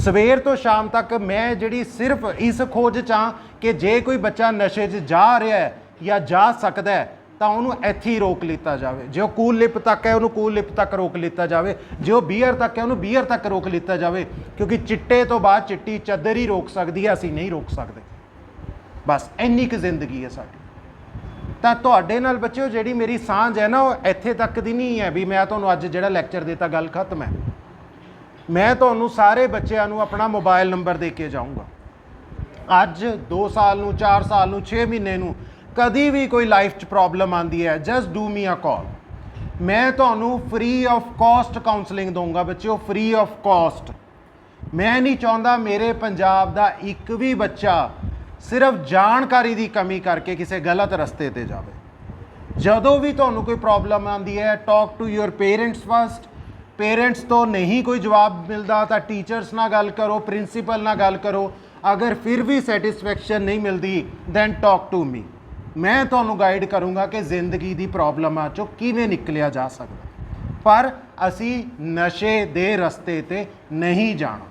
ਸਵੇਰ ਤੋਂ ਸ਼ਾਮ ਤੱਕ ਮੈਂ ਜਿਹੜੀ ਸਿਰਫ ਇਸ ਖੋਜ ਚਾਂ ਕਿ ਜੇ ਕੋਈ ਬੱਚਾ ਨਸ਼ੇ 'ਚ ਜਾ ਰਿਹਾ ਹੈ ਜਾਂ ਜਾ ਸਕਦਾ ਹੈ, ਤਾਂ ਉਹਨੂੰ ਇੱਥੇ ਹੀ ਰੋਕ ਲਿੱਤਾ ਜਾਵੇ। ਜੇ ਉਹ ਕੂਲ ਲਿਪ ਤੱਕ ਹੈ, ਉਹਨੂੰ ਕੂਲ ਲਿਪ ਤੱਕ ਰੋਕ ਲਿੱਤਾ ਜਾਵੇ। ਜੇ ਉਹ ਬੀਅਰ ਤੱਕ ਹੈ, ਉਹਨੂੰ ਬੀਅਰ ਤੱਕ ਰੋਕ ਲਿੱਤਾ ਜਾਵੇ, ਕਿਉਂਕਿ ਚਿੱਟੇ ਤੋਂ ਬਾਅਦ ਚਿੱਟੀ ਚੱਦਰ ਹੀ ਰੋਕ ਸਕਦੀ ਹੈ, ਅਸੀਂ ਨਹੀਂ ਰੋਕ ਸਕਦੇ। ਬਸ, ਇੰਨੀ ਕੁ ਜ਼ਿੰਦਗੀ ਹੈ ਸਾਡੀ। ਤਾਂ ਤੁਹਾਡੇ ਨਾਲ ਬੱਚਿਓ, ਜਿਹੜੀ ਮੇਰੀ ਸਾਂਝ ਹੈ ਨਾ, ਉਹ ਇੱਥੇ ਤੱਕ ਦੀ ਨਹੀਂ ਹੈ ਵੀ ਮੈਂ ਤੁਹਾਨੂੰ ਅੱਜ ਜਿਹੜਾ ਲੈਕਚਰ ਦਿੱਤਾ, ਗੱਲ ਖਤਮ ਹੈ। ਮੈਂ ਤੁਹਾਨੂੰ ਸਾਰੇ ਬੱਚਿਆਂ ਨੂੰ ਆਪਣਾ ਮੋਬਾਈਲ ਨੰਬਰ ਦੇ ਕੇ ਜਾਊਂਗਾ। ਅੱਜ 2 ਸਾਲ ਨੂੰ 4 ਸਾਲ ਨੂੰ 6 ਮਹੀਨੇ ਨੂੰ ਕਦੀ ਵੀ ਕੋਈ ਲਾਈਫ 'ਚ ਪ੍ਰੋਬਲਮ ਆਂਦੀ ਹੈ ਜਸਟ ਡੂ ਮੀ ਅ ਕਾਲ ਮੈਂ ਤੁਹਾਨੂੰ ਫ੍ਰੀ ਆਫ ਕਾਸਟ ਕਾਉਂਸਲਿੰਗ ਦਊਂਗਾ ਬੱਚਿਓ ਫ੍ਰੀ ਆਫ ਕਾਸਟ ਮੈਂ ਨਹੀਂ ਚਾਹੁੰਦਾ ਮੇਰੇ ਪੰਜਾਬ ਦਾ ਇੱਕ ਵੀ ਬੱਚਾ ਸਿਰਫ ਜਾਣਕਾਰੀ ਦੀ ਕਮੀ ਕਰਕੇ ਕਿਸੇ ਗਲਤ ਰਸਤੇ ਤੇ ਜਾਵੇ। ਜਦੋਂ ਵੀ ਤੁਹਾਨੂੰ ਕੋਈ ਪ੍ਰੋਬਲਮ ਆਉਂਦੀ ਹੈ talk to your parents first parents ਤੋਂ ਨਹੀਂ ਕੋਈ ਜਵਾਬ ਮਿਲਦਾ ਤਾਂ ਟੀਚਰਸ ਨਾਲ ਗੱਲ ਕਰੋ, ਪ੍ਰਿੰਸੀਪਲ ਨਾਲ ਗੱਲ ਕਰੋ। ਅਗਰ ਫਿਰ ਵੀ ਸੈਟੀਸਫੈਕਸ਼ਨ ਨਹੀਂ ਮਿਲਦੀ ਦੈਨ ਟਾਕ ਟੂ ਮੀ ਮੈਂ ਤੁਹਾਨੂੰ ਗਾਈਡ ਕਰੂੰਗਾ ਕਿ ਜ਼ਿੰਦਗੀ ਦੀ ਪ੍ਰੋਬਲਮਾਂ ਚੋਂ ਕਿਵੇਂ ਨਿਕਲਿਆ ਜਾ ਸਕਦਾ। ਪਰ ਅਸੀਂ ਨਸ਼ੇ ਦੇ ਰਸਤੇ ਤੇ ਨਹੀਂ ਜਾਣਾ।